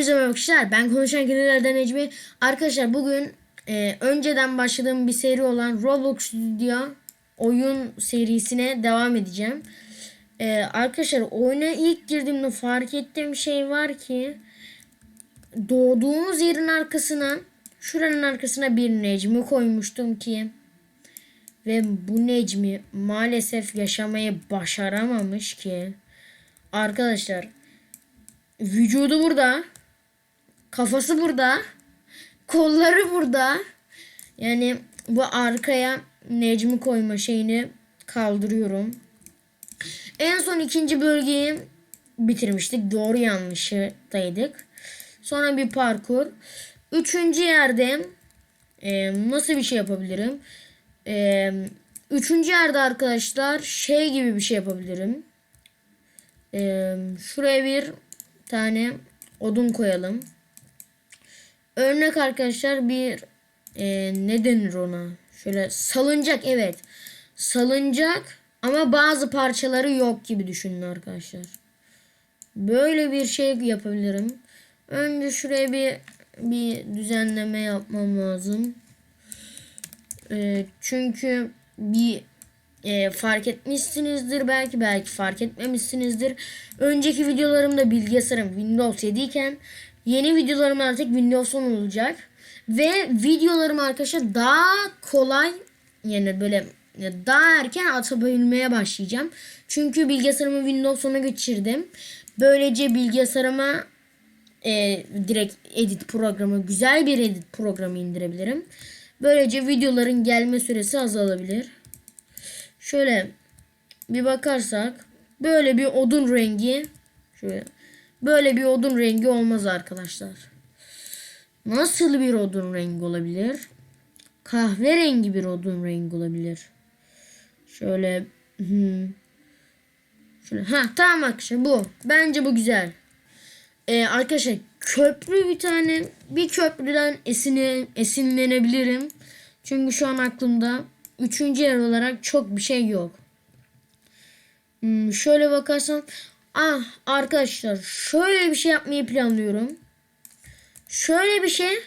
Hepinize merhaba arkadaşlar. Ben konuşan kedilerden Necmi. Arkadaşlar bugün e, önceden başladığım bir seri olan Roblox Studio oyun serisine devam edeceğim. E, arkadaşlar oyuna ilk girdiğimde fark ettiğim şey var ki doğduğumuz yerin arkasına şuranın arkasına bir Necmi koymuştum ki ve bu Necmi maalesef yaşamayı başaramamış ki arkadaşlar vücudu burada. Kafası burada. Kolları burada. Yani bu arkaya Necmi koyma şeyini kaldırıyorum. En son ikinci bölgeyi bitirmiştik. Doğru yanlıştaydık. Sonra bir parkur. Üçüncü yerde e, nasıl bir şey yapabilirim? E, üçüncü yerde arkadaşlar şey gibi bir şey yapabilirim. E, şuraya bir tane odun koyalım. Örnek arkadaşlar bir e, ne denir ona? Şöyle salıncak evet. Salıncak ama bazı parçaları yok gibi düşünün arkadaşlar. Böyle bir şey yapabilirim. Önce şuraya bir bir düzenleme yapmam lazım. E, çünkü bir e, fark etmişsinizdir belki belki fark etmemişsinizdir. Önceki videolarımda bilgisayarım Windows 7 iken yeni videolarım artık Windows 10 olacak. Ve videolarım arkadaşlar daha kolay yani böyle daha erken atabilmeye başlayacağım. Çünkü bilgisayarımı Windows 10'a geçirdim. Böylece bilgisayarıma e, direkt edit programı güzel bir edit programı indirebilirim. Böylece videoların gelme süresi azalabilir. Şöyle bir bakarsak böyle bir odun rengi şöyle böyle bir odun rengi olmaz arkadaşlar. Nasıl bir odun rengi olabilir? Kahverengi bir odun rengi olabilir. Şöyle hmm. Şöyle ha tamam arkadaşlar bu. Bence bu güzel. Ee, arkadaşlar köprü bir tane bir köprüden esine, esinlenebilirim. Çünkü şu an aklımda Üçüncü yer olarak çok bir şey yok. Hmm, şöyle bakarsam ah arkadaşlar şöyle bir şey yapmayı planlıyorum. Şöyle bir şey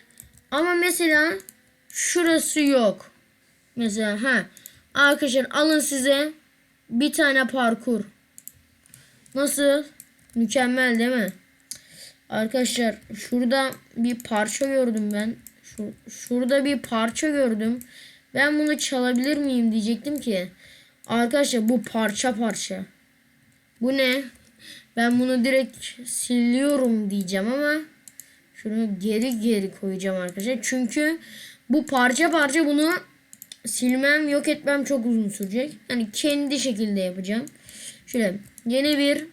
ama mesela şurası yok. Mesela ha arkadaşlar alın size bir tane parkur. Nasıl? Mükemmel değil mi? Arkadaşlar şurada bir parça gördüm ben. Şur şurada bir parça gördüm. Ben bunu çalabilir miyim diyecektim ki. Arkadaşlar bu parça parça. Bu ne? Ben bunu direkt siliyorum diyeceğim ama şunu geri geri koyacağım arkadaşlar. Çünkü bu parça parça bunu silmem yok etmem çok uzun sürecek. Yani kendi şekilde yapacağım. Şöyle yeni bir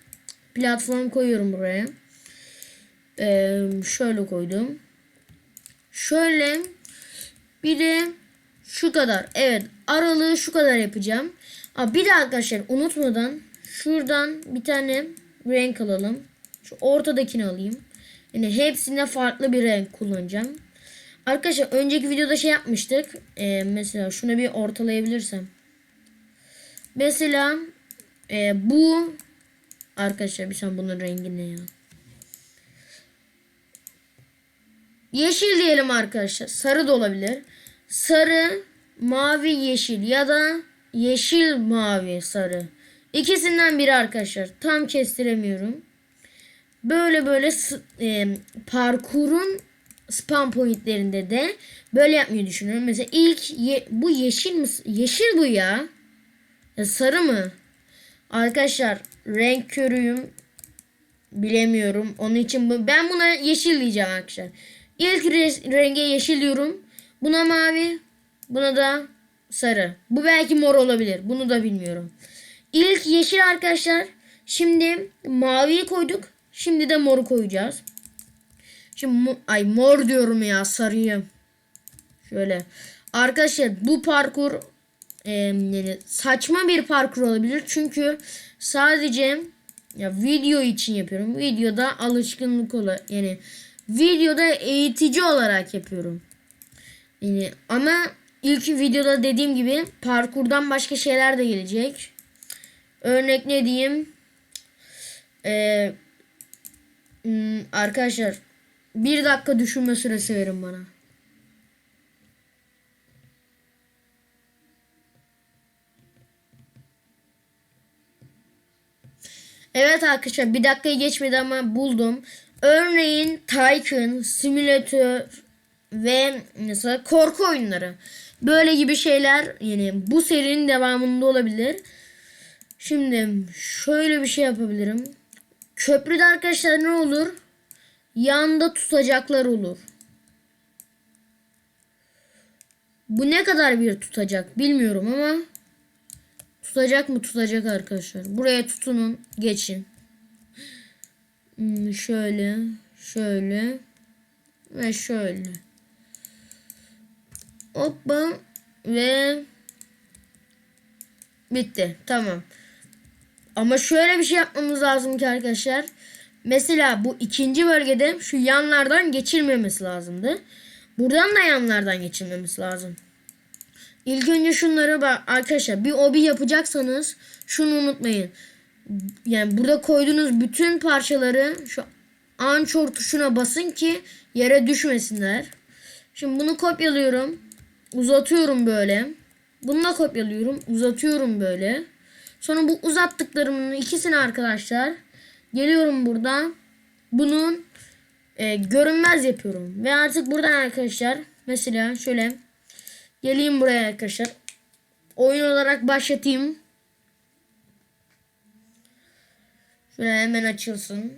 platform koyuyorum buraya. Ee, şöyle koydum. Şöyle bir de şu kadar. Evet aralığı şu kadar yapacağım. Aa, bir de arkadaşlar unutmadan şuradan bir tane renk alalım. Şu ortadakini alayım. Yani hepsinde farklı bir renk kullanacağım. Arkadaşlar önceki videoda şey yapmıştık. Ee, mesela şunu bir ortalayabilirsem. Mesela e, bu arkadaşlar bir sen bunun rengi ne ya? Yeşil diyelim arkadaşlar. Sarı da olabilir sarı, mavi, yeşil ya da yeşil, mavi, sarı. İkisinden biri arkadaşlar. Tam kestiremiyorum. Böyle böyle e, parkurun spam pointlerinde de böyle yapmayı düşünüyorum. Mesela ilk ye, bu yeşil mi? Yeşil bu ya. ya. Sarı mı? Arkadaşlar renk körüyüm. Bilemiyorum. Onun için bu, ben buna yeşil diyeceğim arkadaşlar. İlk renge yeşil diyorum. Buna mavi. Buna da sarı. Bu belki mor olabilir. Bunu da bilmiyorum. İlk yeşil arkadaşlar. Şimdi maviyi koyduk. Şimdi de moru koyacağız. Şimdi ay mor diyorum ya sarıyı. Şöyle. Arkadaşlar bu parkur e, yani saçma bir parkur olabilir. Çünkü sadece ya video için yapıyorum. Videoda alışkınlık olarak yani videoda eğitici olarak yapıyorum. Yani ama ilk videoda dediğim gibi parkurdan başka şeyler de gelecek. Örnek ne diyeyim? Ee, hmm, arkadaşlar bir dakika düşünme süresi verin bana. Evet arkadaşlar bir dakikayı geçmedi ama buldum. Örneğin Tycoon, Simulator ve mesela korku oyunları. Böyle gibi şeyler yani bu serinin devamında olabilir. Şimdi şöyle bir şey yapabilirim. Köprüde arkadaşlar ne olur? Yanda tutacaklar olur. Bu ne kadar bir tutacak bilmiyorum ama tutacak mı tutacak arkadaşlar. Buraya tutunun geçin. Hmm, şöyle şöyle ve şöyle. Hoppa ve bitti. Tamam. Ama şöyle bir şey yapmamız lazım ki arkadaşlar. Mesela bu ikinci bölgede şu yanlardan geçilmemesi lazımdı. Buradan da yanlardan geçilmemesi lazım. İlk önce şunları bak arkadaşlar bir obi yapacaksanız şunu unutmayın. Yani burada koyduğunuz bütün parçaları şu ançor tuşuna basın ki yere düşmesinler. Şimdi bunu kopyalıyorum. Uzatıyorum böyle. Bunu da kopyalıyorum. Uzatıyorum böyle. Sonra bu uzattıklarımın ikisini arkadaşlar geliyorum buradan. Bunun e, görünmez yapıyorum. Ve artık buradan arkadaşlar mesela şöyle geleyim buraya arkadaşlar. Oyun olarak başlatayım. Şöyle hemen açılsın.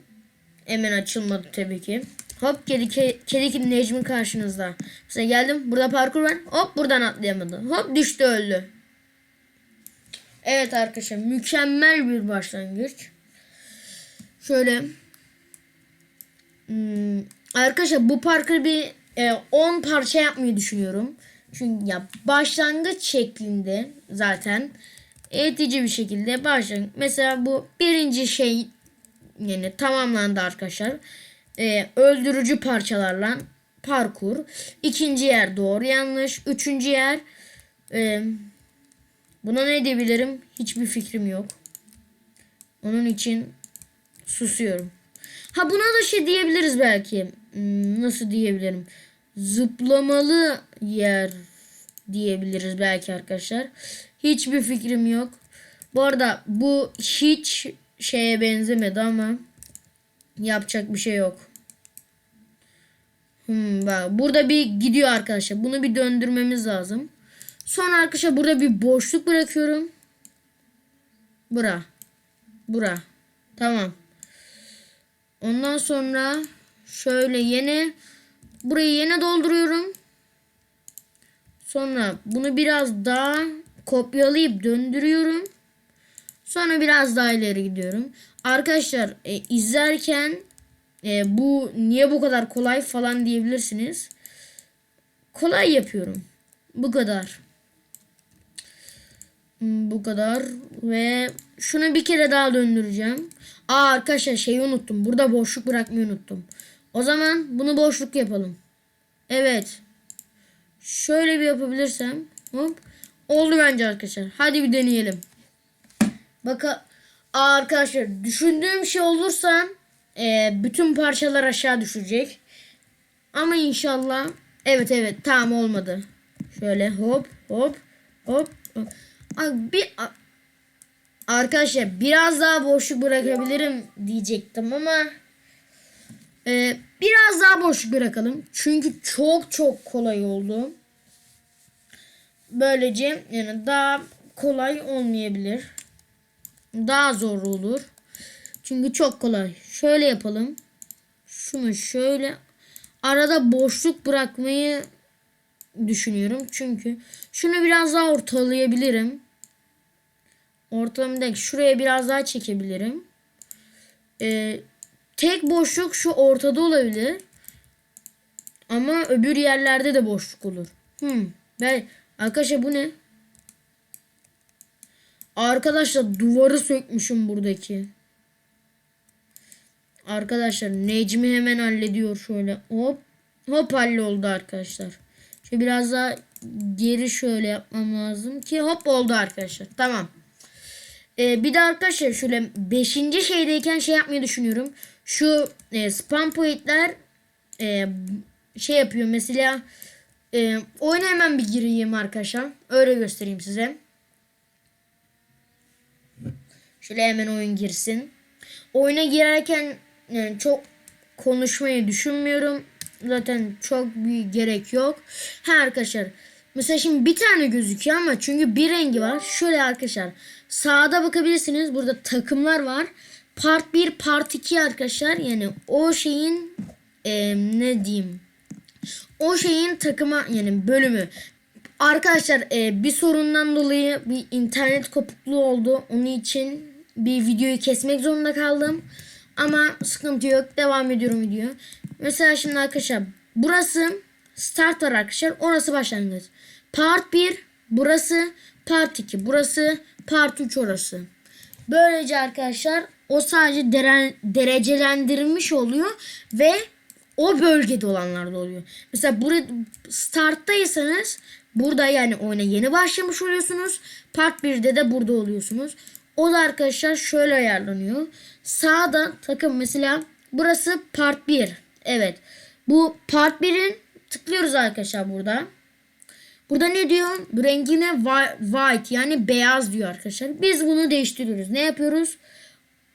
Hemen açılmadı tabii ki. Hop kedi ke, kedi kedi Necmi karşınızda. Mesela geldim burada parkur var. Hop buradan atlayamadı. Hop düştü öldü. Evet arkadaşlar mükemmel bir başlangıç. Şöyle hmm, arkadaşlar bu parkuru bir 10 e, parça yapmayı düşünüyorum. Çünkü ya başlangıç şeklinde zaten eğitici bir şekilde başlangıç. Mesela bu birinci şey yani tamamlandı arkadaşlar. Ee, öldürücü parçalarla parkur. İkinci yer doğru yanlış. Üçüncü yer e, buna ne diyebilirim? Hiçbir fikrim yok. Onun için susuyorum. Ha buna da şey diyebiliriz belki. Hmm, nasıl diyebilirim? Zıplamalı yer diyebiliriz belki arkadaşlar. Hiçbir fikrim yok. Bu arada bu hiç şeye benzemedi ama yapacak bir şey yok. Hmm, bak burada bir gidiyor arkadaşlar. Bunu bir döndürmemiz lazım. Sonra arkadaşlar burada bir boşluk bırakıyorum. Bura. Bura. Tamam. Ondan sonra şöyle yine burayı yine dolduruyorum. Sonra bunu biraz daha kopyalayıp döndürüyorum. Sonra biraz daha ileri gidiyorum. Arkadaşlar e, izlerken e, bu niye bu kadar kolay falan diyebilirsiniz. Kolay yapıyorum. Bu kadar. Hmm, Bu kadar ve şunu bir kere daha döndüreceğim. Aa arkadaşlar şeyi unuttum. Burada boşluk bırakmayı unuttum. O zaman bunu boşluk yapalım. Evet. Şöyle bir yapabilirsem. Hop. Oldu bence arkadaşlar. Hadi bir deneyelim. Bakın arkadaşlar düşündüğüm şey olursa e, bütün parçalar aşağı düşecek. Ama inşallah evet evet tamam olmadı. Şöyle hop hop hop. hop. Bir arkadaşlar biraz daha boşluk bırakabilirim diyecektim ama e, biraz daha boşluk bırakalım. Çünkü çok çok kolay oldu. Böylece yani daha kolay olmayabilir. Daha zor olur. Çünkü çok kolay. Şöyle yapalım. Şunu şöyle arada boşluk bırakmayı düşünüyorum. Çünkü şunu biraz daha ortalayabilirim. Ortalamada şuraya biraz daha çekebilirim. Ee, tek boşluk şu ortada olabilir. Ama öbür yerlerde de boşluk olur. Hmm. Ben arkadaşlar bu ne? Arkadaşlar duvarı sökmüşüm buradaki. Arkadaşlar Necmi hemen hallediyor şöyle. Hop. Hop halloldu arkadaşlar. Biraz daha geri şöyle yapmam lazım ki hop oldu arkadaşlar. Tamam. Ee, bir de arkadaşlar şöyle 5. şeydeyken şey yapmayı düşünüyorum. Şu e, spam pointler e, şey yapıyor mesela e, oyuna hemen bir gireyim arkadaşlar. Öyle göstereyim size. Şöyle hemen oyun girsin. Oyuna girerken yani çok konuşmayı düşünmüyorum. Zaten çok bir gerek yok. Ha arkadaşlar. Mesela şimdi bir tane gözüküyor ama çünkü bir rengi var. Şöyle arkadaşlar. Sağda bakabilirsiniz. Burada takımlar var. Part 1, Part 2 arkadaşlar. Yani o şeyin e, ne diyeyim. O şeyin takıma yani bölümü. Arkadaşlar e, bir sorundan dolayı bir internet kopukluğu oldu. Onun için bir videoyu kesmek zorunda kaldım. Ama sıkıntı yok. Devam ediyorum video. Mesela şimdi arkadaşlar burası start var arkadaşlar. Orası başlangıç. Part 1 burası. Part 2 burası. Part 3 orası. Böylece arkadaşlar o sadece dere, derecelendirilmiş oluyor ve o bölgede olanlar da oluyor. Mesela burada starttaysanız burada yani oyuna yeni başlamış oluyorsunuz. Part 1'de de burada oluyorsunuz. O da arkadaşlar şöyle ayarlanıyor. Sağda takım mesela burası part 1. Evet. Bu part 1'in tıklıyoruz arkadaşlar burada. Burada ne diyor? Rengine white yani beyaz diyor arkadaşlar. Biz bunu değiştiriyoruz. Ne yapıyoruz?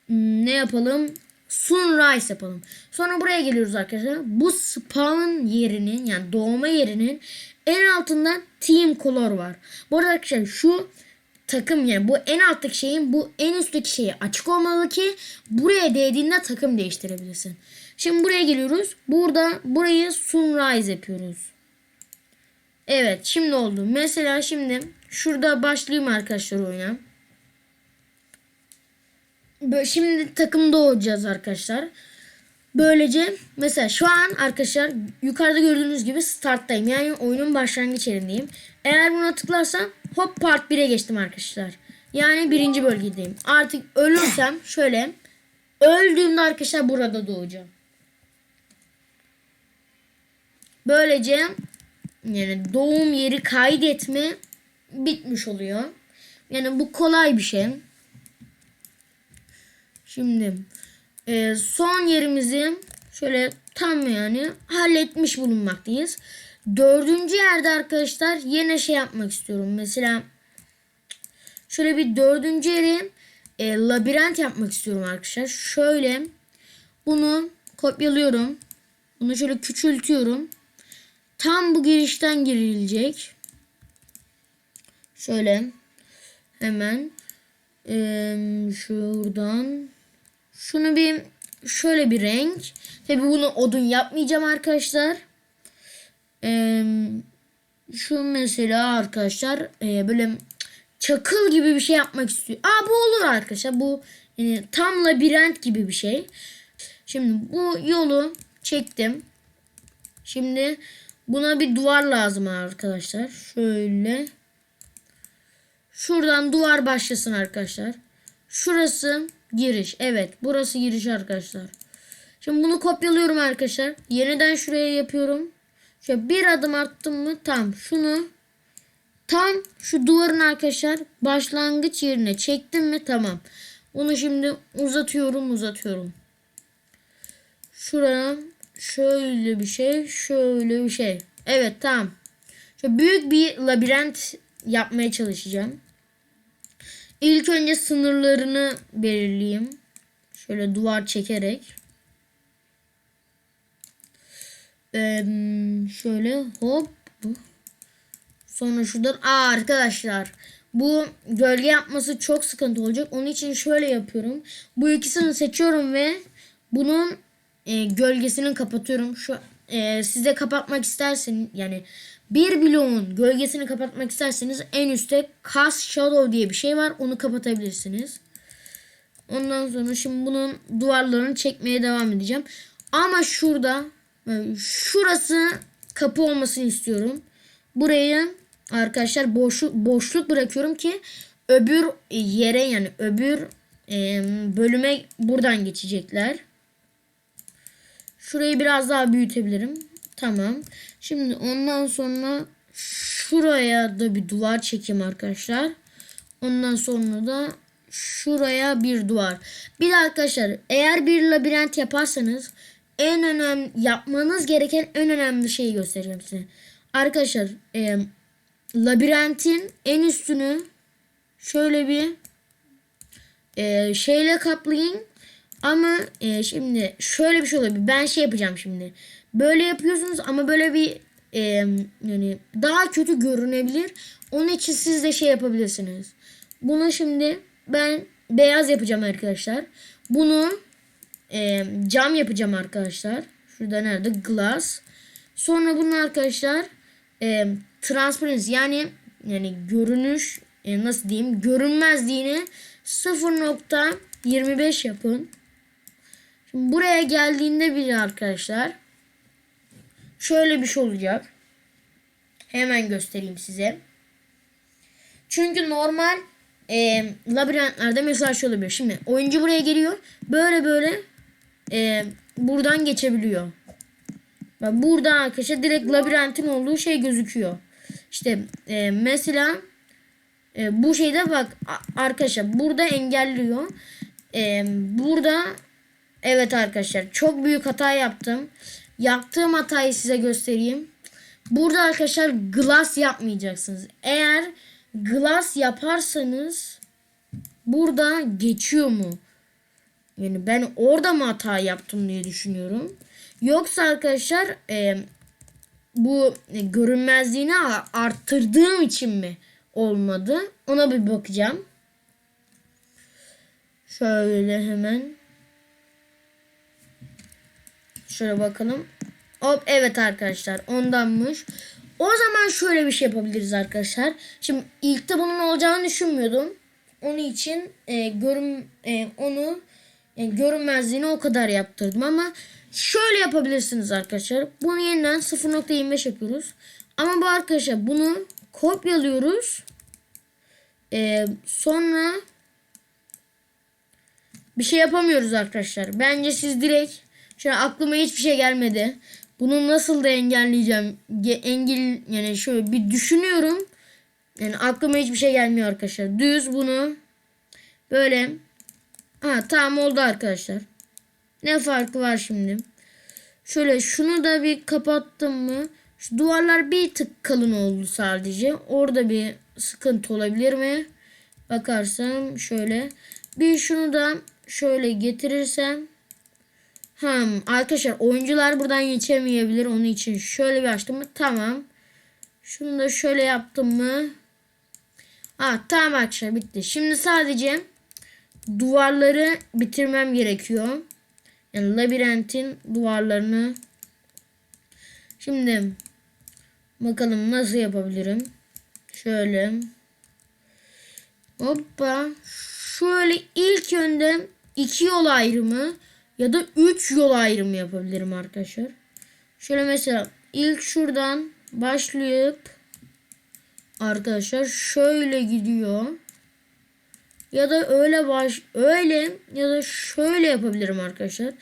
Hmm, Ne yapalım? Sunrise yapalım. Sonra buraya geliyoruz arkadaşlar. Bu spawn yerinin yani doğma yerinin en altında team color var. Bu arada arkadaşlar şu takım yani bu en alttaki şeyin bu en üstteki şeyi açık olmalı ki buraya değdiğinde takım değiştirebilirsin. Şimdi buraya geliyoruz. Burada burayı sunrise yapıyoruz. Evet şimdi oldu. Mesela şimdi şurada başlayayım arkadaşlar oyuna. Böyle şimdi takımda olacağız arkadaşlar. Böylece mesela şu an arkadaşlar yukarıda gördüğünüz gibi starttayım. Yani oyunun başlangıç yerindeyim. Eğer buna tıklarsam hop part 1'e geçtim arkadaşlar. Yani birinci bölgedeyim. Artık ölürsem şöyle öldüğümde arkadaşlar burada doğacağım. Böylece yani doğum yeri kaydetme bitmiş oluyor. Yani bu kolay bir şey. Şimdi e, son yerimizi şöyle tam yani halletmiş bulunmaktayız. Dördüncü yerde arkadaşlar yine şey yapmak istiyorum. Mesela şöyle bir dördüncü yeri e, labirent yapmak istiyorum arkadaşlar. Şöyle bunu kopyalıyorum. Bunu şöyle küçültüyorum. Tam bu girişten girilecek. Şöyle hemen ee, şuradan şunu bir şöyle bir renk. Tabi bunu odun yapmayacağım arkadaşlar. Ee, şu mesela arkadaşlar e, böyle çakıl gibi bir şey yapmak istiyor. Aa bu olur arkadaşlar. Bu yani tam labirent gibi bir şey. Şimdi bu yolu çektim. Şimdi buna bir duvar lazım arkadaşlar. Şöyle. Şuradan duvar başlasın arkadaşlar. Şurası giriş. Evet burası giriş arkadaşlar. Şimdi bunu kopyalıyorum arkadaşlar. Yeniden şuraya yapıyorum. Şöyle bir adım attım mı tam şunu tam şu duvarın arkadaşlar başlangıç yerine çektim mi tamam. Onu şimdi uzatıyorum uzatıyorum. Şuraya şöyle bir şey şöyle bir şey. Evet tamam. Şöyle büyük bir labirent yapmaya çalışacağım. İlk önce sınırlarını belirleyeyim. Şöyle duvar çekerek. Ee, şöyle hop. Sonra şuradan aa arkadaşlar bu gölge yapması çok sıkıntı olacak. Onun için şöyle yapıyorum. Bu ikisini seçiyorum ve bunun e, gölgesini kapatıyorum. Şu e, size kapatmak isterseniz yani bir bloğun gölgesini kapatmak isterseniz en üstte cast shadow diye bir şey var. Onu kapatabilirsiniz. Ondan sonra şimdi bunun duvarlarını çekmeye devam edeceğim. Ama şurada şurası kapı olmasını istiyorum. Burayı arkadaşlar boşluk, boşluk bırakıyorum ki öbür yere yani öbür e, bölüme buradan geçecekler. Şurayı biraz daha büyütebilirim. Tamam. Şimdi ondan sonra şuraya da bir duvar çekeyim arkadaşlar. Ondan sonra da şuraya bir duvar. Bir de arkadaşlar eğer bir labirent yaparsanız en önemli yapmanız gereken en önemli şeyi göstereceğim size. Arkadaşlar e, labirentin en üstünü şöyle bir e, şeyle kaplayın. Ama e, şimdi şöyle bir şey olabilir. Ben şey yapacağım şimdi. Böyle yapıyorsunuz ama böyle bir e, yani daha kötü görünebilir. Onun için siz de şey yapabilirsiniz. Bunu şimdi ben beyaz yapacağım arkadaşlar. Bunu e, cam yapacağım arkadaşlar. Şurada nerede? Glass. Sonra bunu arkadaşlar e, transparency yani yani görünüş e, nasıl diyeyim görünmezliğini 0.25 yapın. Şimdi buraya geldiğinde bir arkadaşlar şöyle bir şey olacak. Hemen göstereyim size. Çünkü normal e, labirentlerde mesela şöyle olabilir. Şimdi oyuncu buraya geliyor. Böyle böyle e, buradan geçebiliyor. Ve buradan arkadaşlar direkt labirentin olduğu şey gözüküyor. İşte e, mesela e, bu şeyde bak arkadaşlar burada engelliyor. E, burada evet arkadaşlar çok büyük hata yaptım. Yaptığım hatayı size göstereyim. Burada arkadaşlar glass yapmayacaksınız. Eğer glass yaparsanız burada geçiyor mu? Yani ben orada mı hata yaptım diye düşünüyorum. Yoksa arkadaşlar e, bu görünmezliğini arttırdığım için mi olmadı? Ona bir bakacağım. Şöyle hemen. Şöyle bakalım. Hop evet arkadaşlar ondanmış. O zaman şöyle bir şey yapabiliriz arkadaşlar. Şimdi ilk de bunun olacağını düşünmüyordum. Onun için e, görün e, onu e, görünmezliğini o kadar yaptırdım ama şöyle yapabilirsiniz arkadaşlar. Bunu yeniden 0.25 yapıyoruz. Ama bu arkadaşlar bunu kopyalıyoruz. E, sonra bir şey yapamıyoruz arkadaşlar. Bence siz direkt şu an aklıma hiçbir şey gelmedi. Bunu nasıl da engelleyeceğim? Ge- engel yani şöyle bir düşünüyorum. Yani aklıma hiçbir şey gelmiyor arkadaşlar. Düz bunu böyle ha tamam oldu arkadaşlar. Ne farkı var şimdi? Şöyle şunu da bir kapattım mı? Şu duvarlar bir tık kalın oldu sadece. Orada bir sıkıntı olabilir mi? Bakarsam şöyle. Bir şunu da şöyle getirirsem. Hmm, arkadaşlar oyuncular buradan geçemeyebilir. Onun için şöyle bir açtım mı? Tamam. Şunu da şöyle yaptım mı? Ha tamam arkadaşlar bitti. Şimdi sadece duvarları bitirmem gerekiyor. Yani labirentin duvarlarını. Şimdi bakalım nasıl yapabilirim. Şöyle. Hoppa. Şöyle ilk önden iki yol ayrımı ya da üç yol ayrımı yapabilirim arkadaşlar. Şöyle mesela ilk şuradan başlayıp arkadaşlar şöyle gidiyor. Ya da öyle baş öyle ya da şöyle yapabilirim arkadaşlar.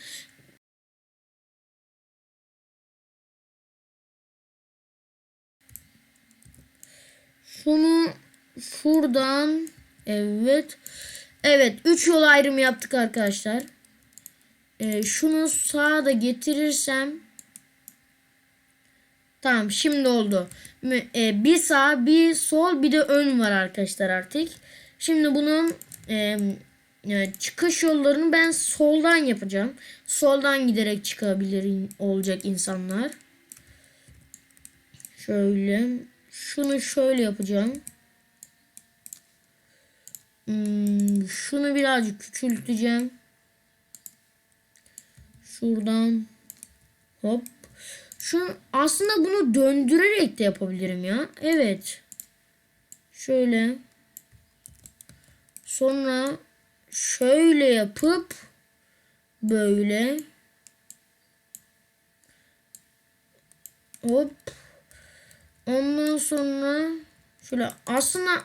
Şunu şuradan evet. Evet 3 yol ayrımı yaptık arkadaşlar. Ee, şunu sağa da getirirsem Tamam şimdi oldu. E, bir sağ bir sol bir de ön var arkadaşlar artık. Şimdi bunun e, yani çıkış yollarını ben soldan yapacağım. Soldan giderek çıkabilir olacak insanlar. Şöyle. Şunu şöyle yapacağım. Hmm, şunu birazcık küçülteceğim. Şuradan hop. Şu aslında bunu döndürerek de yapabilirim ya. Evet. Şöyle. Sonra şöyle yapıp böyle hop ondan sonra şöyle aslında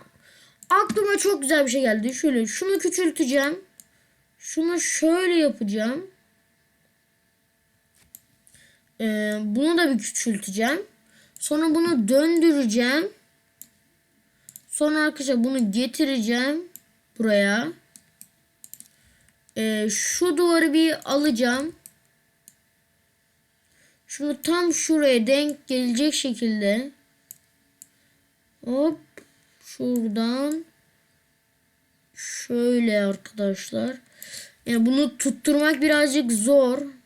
aklıma çok güzel bir şey geldi. Şöyle şunu küçülteceğim. Şunu şöyle yapacağım. Ee, bunu da bir küçülteceğim. Sonra bunu döndüreceğim. Sonra arkadaşlar bunu getireceğim buraya. Ee, şu duvarı bir alacağım. Şunu tam şuraya denk gelecek şekilde hop şuradan şöyle arkadaşlar. Yani bunu tutturmak birazcık zor.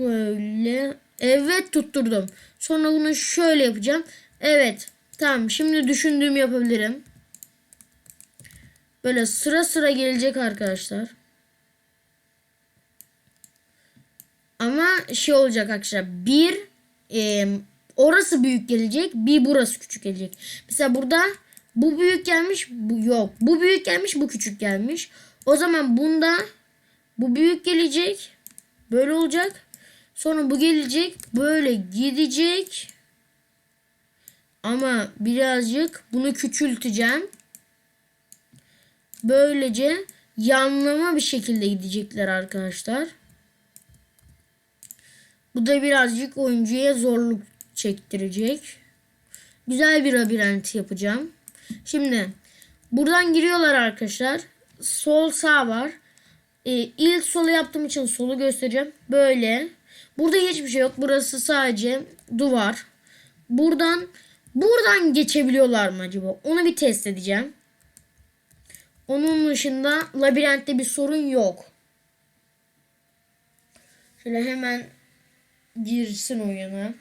Şöyle. Evet tutturdum. Sonra bunu şöyle yapacağım. Evet. Tamam. Şimdi düşündüğümü yapabilirim. Böyle sıra sıra gelecek arkadaşlar. Ama şey olacak arkadaşlar. Bir e, orası büyük gelecek. Bir burası küçük gelecek. Mesela burada bu büyük gelmiş. Bu yok. Bu büyük gelmiş. Bu küçük gelmiş. O zaman bunda bu büyük gelecek. Böyle olacak. Sonra bu gelecek. Böyle gidecek. Ama birazcık bunu küçülteceğim. Böylece yanlama bir şekilde gidecekler arkadaşlar. Bu da birazcık oyuncuya zorluk çektirecek. Güzel bir labirent yapacağım. Şimdi buradan giriyorlar arkadaşlar. Sol sağ var. Ee, ilk solu yaptığım için solu göstereceğim. Böyle. Burada hiçbir şey yok. Burası sadece duvar. Buradan buradan geçebiliyorlar mı acaba? Onu bir test edeceğim. Onun dışında labirentte bir sorun yok. Şöyle hemen girsin oyuna.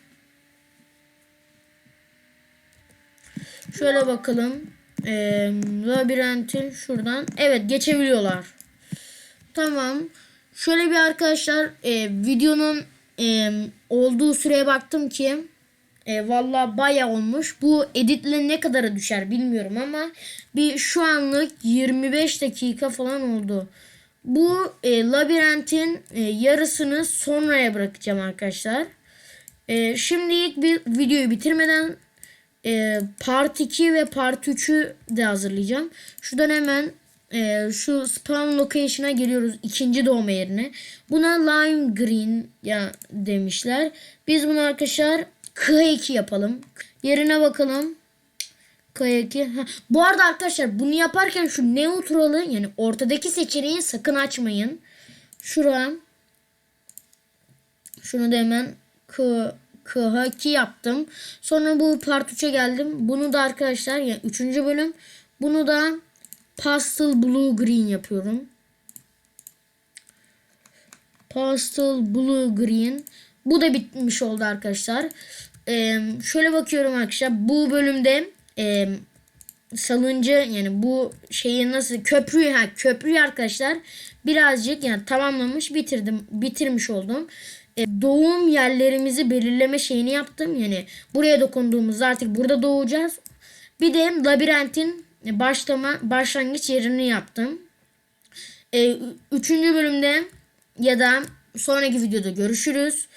Şöyle bakalım. Ee, labirentin şuradan. Evet geçebiliyorlar. Tamam. Şöyle bir arkadaşlar e, videonun e, olduğu süreye baktım ki e, valla baya olmuş. Bu editle ne kadara düşer bilmiyorum ama bir şu anlık 25 dakika falan oldu. Bu e, labirentin e, yarısını sonraya bırakacağım arkadaşlar. E, şimdi ilk bir videoyu bitirmeden e, part 2 ve part 3'ü de hazırlayacağım. Şuradan hemen e, şu spawn location'a geliyoruz ikinci doğma yerine. Buna lime green ya demişler. Biz bunu arkadaşlar K2 yapalım. Yerine bakalım. K2. Ha, Bu arada arkadaşlar bunu yaparken şu neutralı yani ortadaki seçeneği sakın açmayın. Şura. Şunu da hemen K K2 yaptım. Sonra bu part 3'e geldim. Bunu da arkadaşlar yani 3. bölüm. Bunu da pastel blue green yapıyorum. Pastel blue green. Bu da bitmiş oldu arkadaşlar. Ee, şöyle bakıyorum arkadaşlar. Bu bölümde e, salınca yani bu şeyi nasıl köprüyü ha köprüyü arkadaşlar birazcık yani tamamlamış bitirdim bitirmiş oldum. E, doğum yerlerimizi belirleme şeyini yaptım. Yani buraya dokunduğumuzda artık burada doğacağız. Bir de labirentin başlama başlangıç yerini yaptım. E, üçüncü bölümde ya da sonraki videoda görüşürüz.